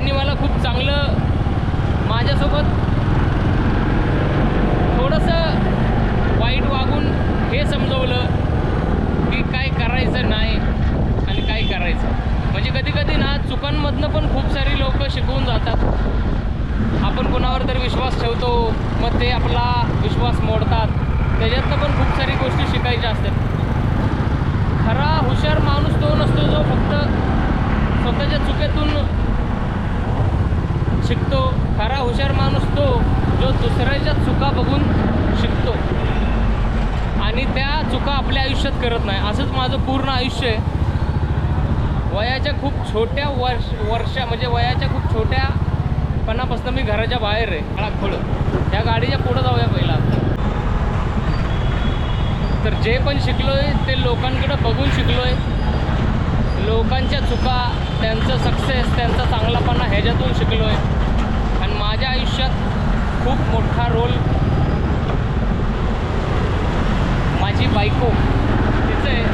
त्यांनी मला खूप चांगलं माझ्यासोबत थोडंसं वाईट वागून हे समजवलं की काय करायचं नाही आणि काय करायचं. म्हणजे कधी कधी ना चुकांमधनं पण खूप सारी लोक शिकवून जातात. आपण कोणावर तरी विश्वास ठेवतो मग ते आपला विश्वास मोडतात. त्याच्यातनं पण खूप सारी गोष्टी शिकायच्या असतात. खरा हुशार माणूस तो नसतो जो फक्त स्वतःच्या चुकीतून शिकतो खरा हुशार माणूस तो जो दुसऱ्याच्या चुका बघून शिकतो. आणि त्या चुका आपल्या आयुष्यात करत नाही. असंच माझं पूर्ण आयुष्य आहे. वयाच्या खूप छोट्या वर्ष वर्षा म्हणजे वयाच्या खूप छोट्या पणापासून मी घराच्या बाहेर आहे. काळा खोळं त्या गाडीच्या पुढं जाऊया पहिला. तर जे पण शिकलो आहे ते लोकांकडं बघून शिकलो आहे लोकांच्या चुका त्यांचं सक्सेस त्यांचा चांगलापणा ह्याच्यातून शिकलो आहे माझ्या आयुष्यात खूप मोठा रोल माझी बायको तिचं आहे.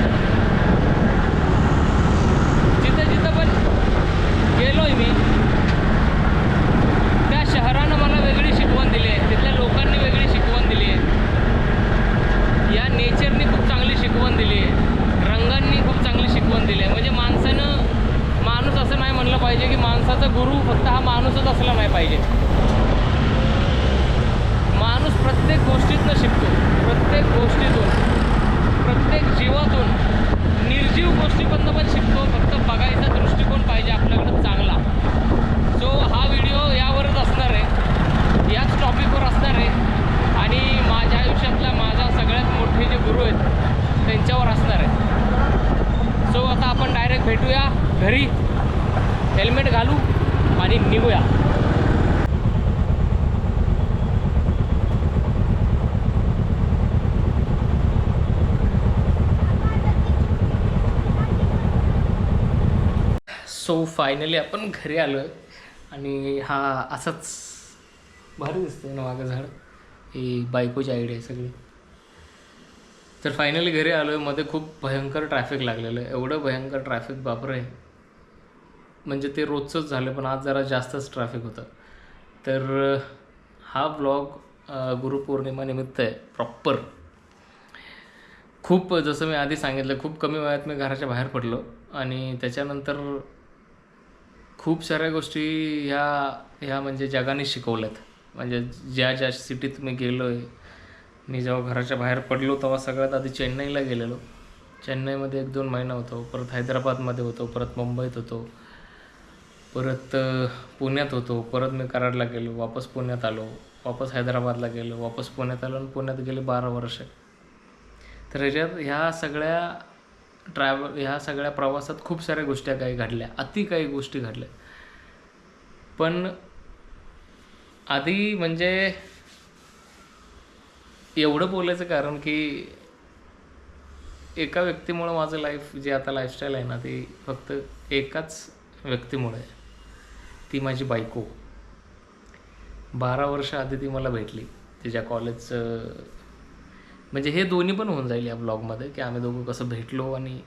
जिथं जिथं पण गेलो आहे मी त्या शहरानं मला वेगळी शिकवण दिली आहे तिथल्या लोकांनी वेगळी शिकवण दिली आहे या नेचरनी खूप चांगली शिकवण दिली आहे रंगांनी खूप चांगली शिकवण दिली आहे म्हणजे माणसानं माणूस असं नाही म्हणलं पाहिजे की माणसाचा गुरु फक्त हा माणूसच असला नाही पाहिजे माणूस प्रत्येक गोष्टीतनं शिकतो प्रत्येक गोष्टीतून प्रत्येक जीवातून निर्जीव गोष्टीमधनं पण शिकतो. फक्त बघायचा दृष्टिकोन पाहिजे आपल्याकडं चांगला. सो हा व्हिडिओ यावरच असणार आहे. याच टॉपिकवर असणार आहे. आणि माझ्या आयुष्यातला माझा सगळ्यात मोठे जे गुरु आहेत त्यांच्यावर असणार आहे. सो आता आपण डायरेक्ट भेटूया. घरी. हेल्मेट घालू आणि निघूया. सो फायनली आपण घरी आलो आहे आणि हा असाच भारी दिसतंय ना मागं झाड. ही बायकोची आयडिया आहे सगळी. तर फायनली घरी आलो आहे मध्ये खूप भयंकर ट्रॅफिक लागलेलं आहे. एवढं भयंकर ट्रॅफिक बापरे. म्हणजे ते रोजचंच झालं पण आज जरा जास्तच ट्रॅफिक होतं. तर हा ब्लॉग गुरुपौर्णिमानिमित्त आहे. प्रॉपर खूप जसं मी आधी सांगितलं खूप कमी वयात मी घराच्या बाहेर पडलो. आणि त्याच्यानंतर खूप साऱ्या गोष्टी ह्या ह्या म्हणजे जगाने शिकवल्यात. म्हणजे ज्या ज्या सिटीत मी गेलो आहे मी जेव्हा घराच्या बाहेर पडलो तेव्हा सगळ्यात आधी चेन्नईला गेलेलो. चेन्नईमध्ये एक दोन महिना होतो. परत हैदराबादमध्ये होतो परत मुंबईत होतो. परत पुण्यात होतो. परत मी कराडला गेलो वापस पुण्यात आलो. वापस हैदराबादला गेलो वापस पुण्यात आलो आणि पुण्यात गेले बारा वर्ष. तर ह्याच्यात ह्या सगळ्या ट्रॅव्हल ह्या सगळ्या प्रवासात खूप साऱ्या गोष्टी काही घडल्या. अति काही गोष्टी घडल्या. पण आधी म्हणजे एवढं बोलायचं कारण की एका व्यक्तीमुळं माझं लाईफ जे आता लाईफस्टाईल आहे ना ती फक्त एकाच व्यक्तीमुळे आहे. ती माझी बायको. बारा वर्ष आधी ती मला भेटली. तिच्या कॉलेजचं म्हणजे हे दोन्ही पण होऊन जाईल या ब्लॉगमध्ये की आम्ही दोघं कसं भेटलो आणि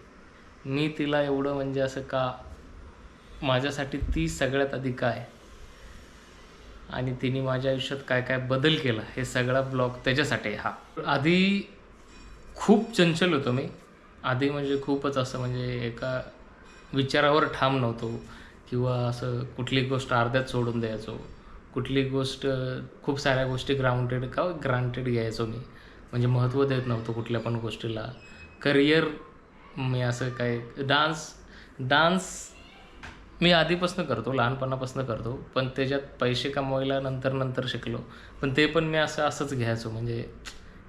मी तिला एवढं म्हणजे असं का माझ्यासाठी ती सगळ्यात आधी काय आणि तिने माझ्या आयुष्यात काय काय बदल केला हे सगळा ब्लॉग त्याच्यासाठी हा. आधी खूप चंचल होतो मी. आधी म्हणजे खूपच असं म्हणजे एका विचारावर ठाम नव्हतो किंवा असं कुठली गोष्ट अर्ध्यात सोडून द्यायचो. कुठली गोष्ट खूप साऱ्या गोष्टी ग्राउंडेड का ग्रांटेड घ्यायचो मी. म्हणजे महत्त्व देत नव्हतं कुठल्या पण गोष्टीला. करिअर मी असं काय डान्स डान्स मी आधीपासून करतो लहानपणापासून करतो पण त्याच्यात पैसे कमवायला नंतर नंतर शिकलो. पण ते पण मी असं असंच घ्यायचो. म्हणजे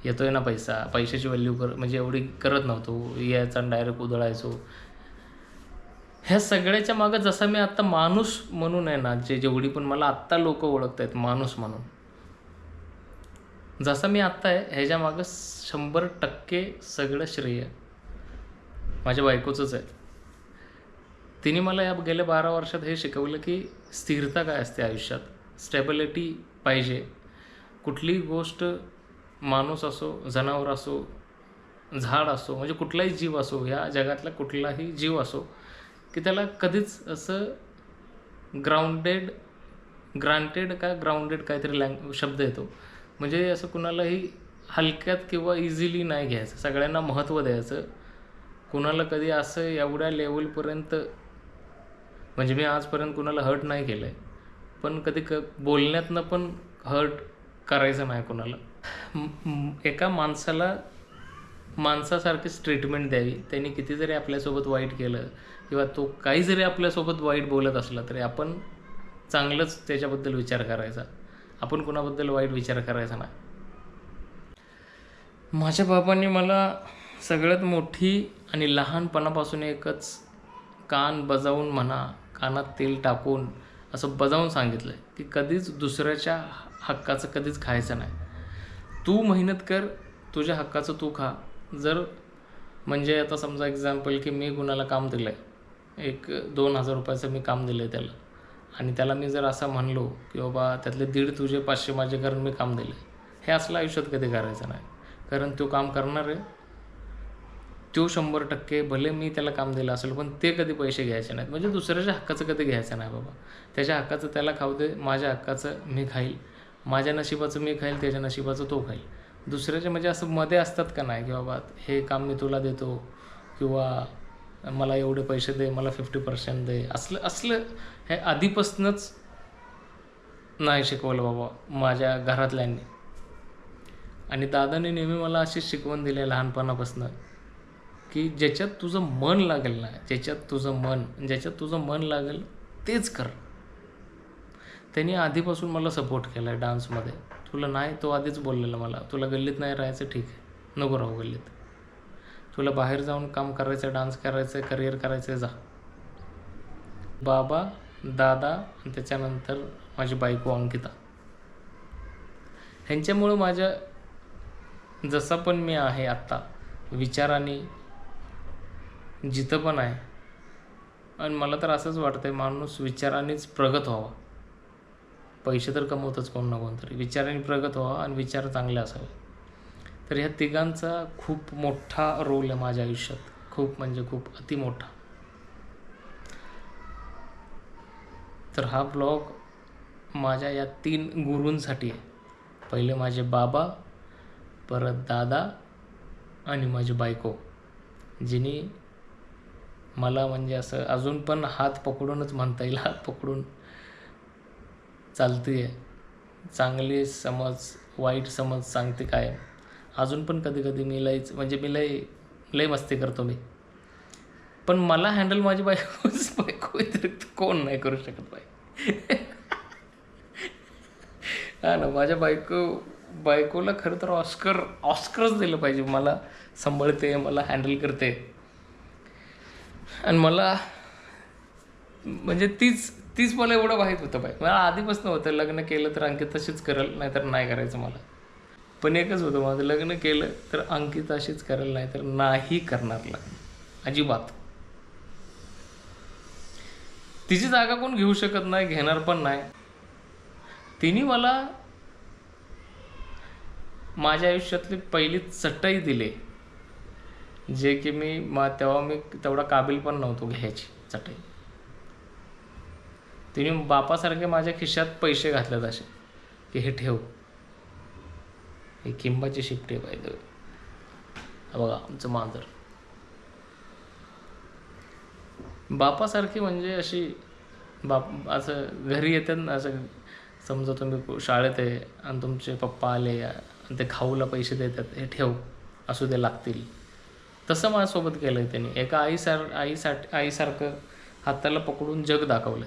येतोय ना पैसा पैशाची व्हॅल्यू कर म्हणजे एवढी करत नव्हतो. यायचा डायरेक्ट उधळायचो. ह्या सगळ्याच्या मागं जसा मी आत्ता माणूस म्हणून आहे ना जे जेवढी पण मला आत्ता लोक ओळखत आहेत माणूस म्हणून जसं मी आत्ता आहे ह्याच्या मागं शंभर टक्के सगळं श्रेय माझ्या बायकोचंच आहे. तिने मला या गेल्या बारा वर्षात हे शिकवलं की स्थिरता काय असते आयुष्यात? स्टेबिलिटी पाहिजे. कुठलीही गोष्ट माणूस असो जनावर असो झाड असो म्हणजे कुठलाही जीव असो या जगातला कुठलाही जीव असो की त्याला कधीच असं ग्राउंडेड ग्रांटेड का ग्राउंडेड काहीतरी लँग शब्द येतो. म्हणजे असं कुणालाही हलक्यात किंवा इझिली नाही घ्यायचं. सगळ्यांना महत्त्व द्यायचं. कुणाला कधी असं एवढ्या लेवलपर्यंत म्हणजे मी आजपर्यंत कुणाला हर्ट नाही केलं आहे पण कधी क बोलण्यातनं पण हर्ट करायचं नाही कुणाला. एका माणसाला माणसासारखीच ट्रीटमेंट द्यावी. त्यांनी किती जरी आपल्यासोबत वाईट केलं किंवा तो काही जरी आपल्यासोबत वाईट बोलत असला तरी आपण चांगलंच त्याच्याबद्दल विचार करायचा. आपण कुणाबद्दल वाईट विचार करायचा नाही. माझ्या बाबांनी मला सगळ्यात मोठी आणि लहानपणापासून एकच कान बजावून म्हणा कानात तेल टाकून असं बजावून सांगितलं आहे की कधीच दुसऱ्याच्या हक्काचं कधीच खायचं नाही. तू मेहनत कर तुझ्या हक्काचं तू खा. जर म्हणजे आता समजा एक्झाम्पल की मी कुणाला काम दिलं आहे एक दोन हजार रुपयाचं मी काम दिलं आहे त्याला. आणि त्याला मी जर असं म्हणलो की बाबा त्यातले दीड तुझे पाचशे माझे कारण मी काम दिलं. हे असलं आयुष्यात कधी करायचं नाही. कारण तो काम करणार आहे. तो शंभर टक्के भले मी त्याला काम दिलं असेल पण ते कधी पैसे घ्यायचे नाहीत. म्हणजे दुसऱ्याच्या हक्काचं कधी घ्यायचं नाही बाबा. त्याच्या हक्काचं त्याला खाऊ दे माझ्या हक्काचं मी खाईल. माझ्या नशिबाचं मी खाईल त्याच्या नशिबाचं तो खाईल. दुसऱ्याचे म्हणजे असं मध्ये असतात का नाही की बाबा हे काम मी तुला देतो किंवा मला एवढे पैसे दे मला फिफ्टी पर्सेंट दे. असलं असलं हे आधीपासूनच नाही शिकवलं बाबा माझ्या घरातल्यांनी. आणि दादाने नेहमी मला अशी शिकवण दिली आहे लहानपणापासून की ज्याच्यात तुझं मन लागेल ना ज्याच्यात तुझं मन ज्याच्यात तुझं मन लागेल तेच कर. त्यांनी आधीपासून मला सपोर्ट केला आहे डान्समध्ये तुला नाही तो आधीच बोललेला मला तुला गल्लीत नाही राहायचं ठीक आहे. नको राहू गल्लीत. तुला बाहेर जाऊन काम करायचं डान्स करायचं करिअर करायचं जा. बाबा दादा आणि त्याच्यानंतर माझी बायको अंकिता. ह्यांच्यामुळं माझ्या जसा पण मी आहे आत्ता विचाराने जिथं पण आहे. आणि मला तर असंच वाटतं आहे माणूस विचारानेच प्रगत व्हावा. पैसे तर कमवतच कोण ना कोणतरी. विचाराने प्रगत व्हावा आणि विचार चांगले असावे. तर ह्या तिघांचा खूप मोठा रोल आहे माझ्या आयुष्यात. खूप म्हणजे खूप अति मोठा. तर हा ब्लॉग माझ्या या तीन गुरूंसाठी आहे. पहिले माझे बाबा परत दादा आणि माझी बायको जिने मला म्हणजे असं अजून पण हात पकडूनच म्हणता येईल हात पकडून चालते आहे चांगली समज वाईट समज सांगते काय अजून पण कधी कधी मी लईच म्हणजे मी लय लय मस्ती करतो मी. पण मला हँडल माझी बायको बायको व्यतिरिक्त कोण नाही करू शकत बाई. हा ना माझ्या बायको बायकोला खरं तर ऑस्कर ऑस्करच दिलं पाहिजे. मला सांभाळते मला हँडल करते. आणि मला म्हणजे तीच तीच मला एवढं माहीत होतं बाई. मला आधीपासून होतं लग्न केलं तर आणखी तशीच करेल नाहीतर नाही करायचं मला. पण एकच होतं माझं लग्न केलं तर अंकित अशीच करायला नाही तर नाही करणार लग्न. अजिबात. तिची जागा कोण घेऊ शकत नाही घेणार पण नाही. तिने मला माझ्या आयुष्यातली पहिली चटई दिली जे की मी मा तेव्हा मी तेवढा काबिल पण नव्हतो घ्यायची चटई. तिने बापासारखे माझ्या खिशात पैसे घातलेत असे की हे ठेव. ही किंबाची शिफ्ट आहे पाहिजे बघा आमचं मांजर. बापासारखी म्हणजे अशी बाप असं घरी येतात ना असं समजा तुम्ही शाळेत आहे आणि तुमचे पप्पा आले आणि ते खाऊला पैसे देतात हे ठेव असू दे लागतील. तसं माझ्यासोबत केलं आहे त्यांनी. एका आईसार आईसाठी आईसारखं हाताला पकडून जग दाखवलं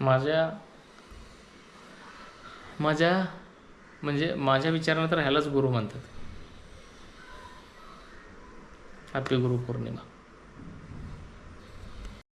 माझ्या माझ्या म्हणजे माझ्या विचारानं तर ह्यालाच गुरु म्हणतात. हॅपी गुरु पौर्णिमा